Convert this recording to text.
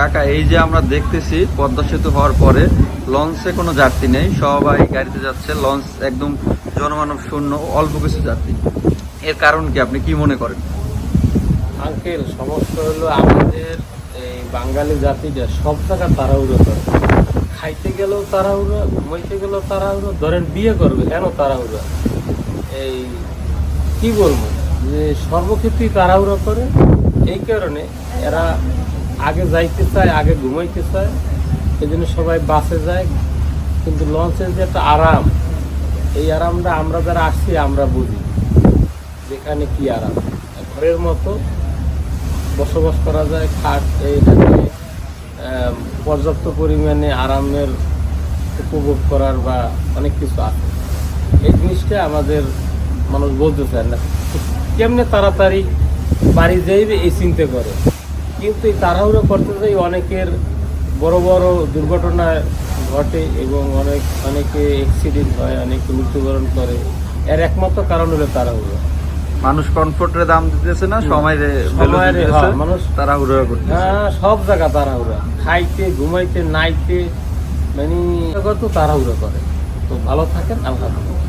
কাকা, এই যে আমরা দেখতেছি, পদ্মা সেতু হওয়ার পরে লঞ্চে কোনো যাত্রী নেই, সবাই গাড়িতে যাচ্ছে লঞ্চ একদম জনমানব শূন্য, অল্প কিছু যাত্রী। এর কারণ কি, আপনি কি মনে করেন? আঙ্কেল, সমস্যা হলো আমাদের এই বাঙালি জাতিটা সব জায়গা তাড়াহুড়ো করে। খাইতে গেলেও তাড়াহুড়ো, ঘুমাইতে গেলেও তাড়াহুড়ো, ধরেন বিয়ে করবে, কেন তাড়াহুড়ো? এই, কি বলব? যে সর্বক্ষেত্রেই তাড়াহুড়ো করে, এই কারণে এরা আগে যাইতে চায়, আগে ঘুমাইতে চায় এই জন্য সবাই বাসে যায়। কিন্তু লঞ্চের যে একটা আরাম, এই আরামটা আমরা যারা আসছি, আমরা বুঝি। যেখানে কি আরাম। ঘরের মতো বসবাস করা যায়, খাট এইখানে পর্যাপ্ত পরিমাণে আরামের উপভোগ করার বা অনেক কিছু আছে। এই জিনিসটা আমাদের মানুষ বলতে চায় না। কেমনে তাড়াতাড়ি বাড়ি যাইবে, এই চিন্তা করে। কিন্তু এই তাড়াহুড়ো করতে যাই অনেকের বড় বড় দুর্ঘটনা ঘটে এবং অনেক অনেকে অ্যাক্সিডেন্ট হয় অনেকে মৃত্যুবরণ করে। এর একমাত্র কারণ হলো তাড়াহুড়ো। মানুষ কমফোর্টের দাম দিতেছে না সময় সময়ের, হ্যাঁ, মানুষ- তারা হুড়া করতেছে। হ্যাঁ সব জায়গা তাড়াহুড়া। খাইতে ঘুমাইতে নাইতে মানে কত তাড়াহুড়ো করে। তো ভালো থাকেন হাফেজ।